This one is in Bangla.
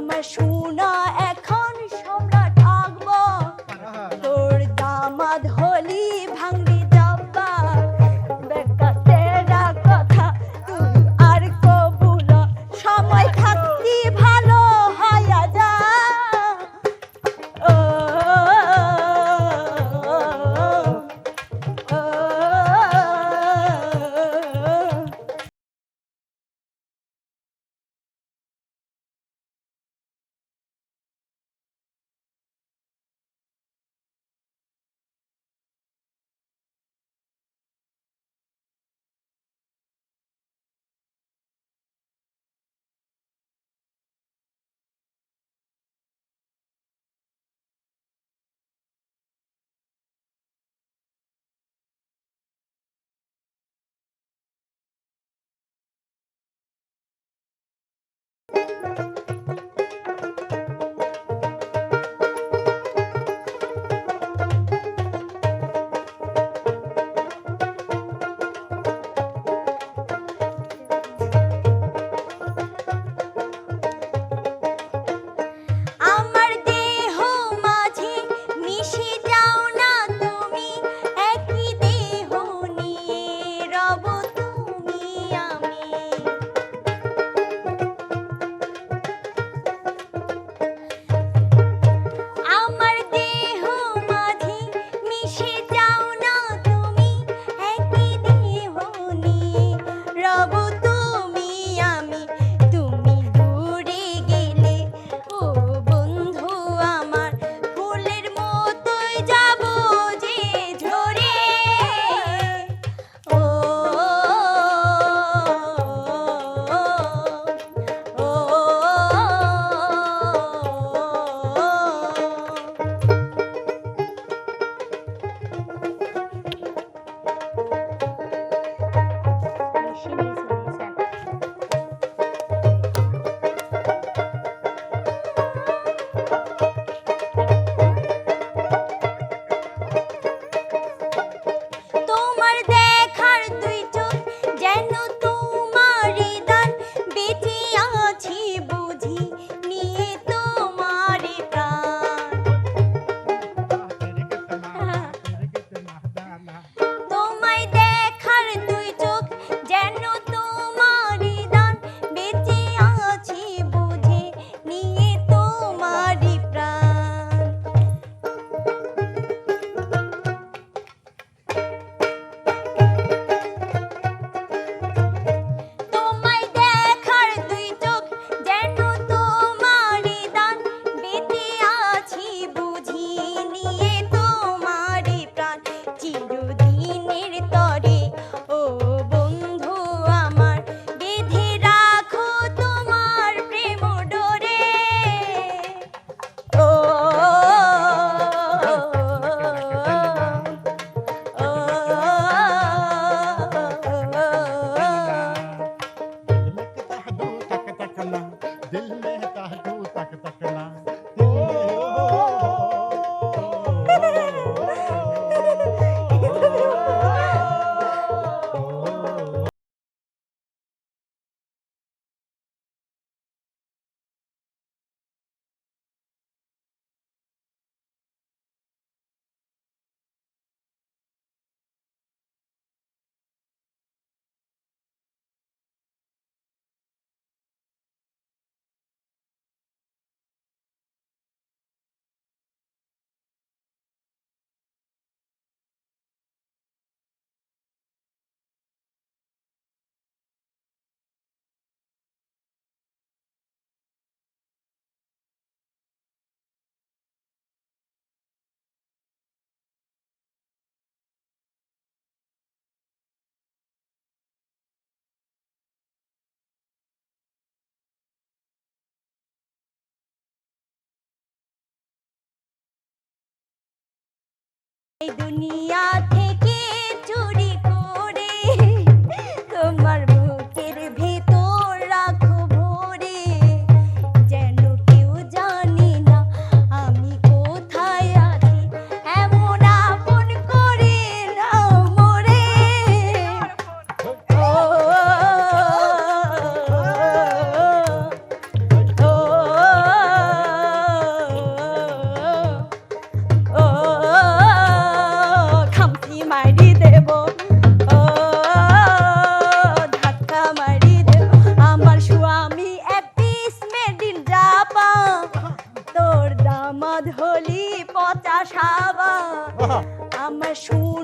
আমার সোনা এখন সম্রাট আকবর তোর দামাদ হলি ভাঙবি ডাব্বা বেকাতেরা কথা তুই আর কবুল সময় থাকতি ভালো दुनिया সাবা! আমার সোনা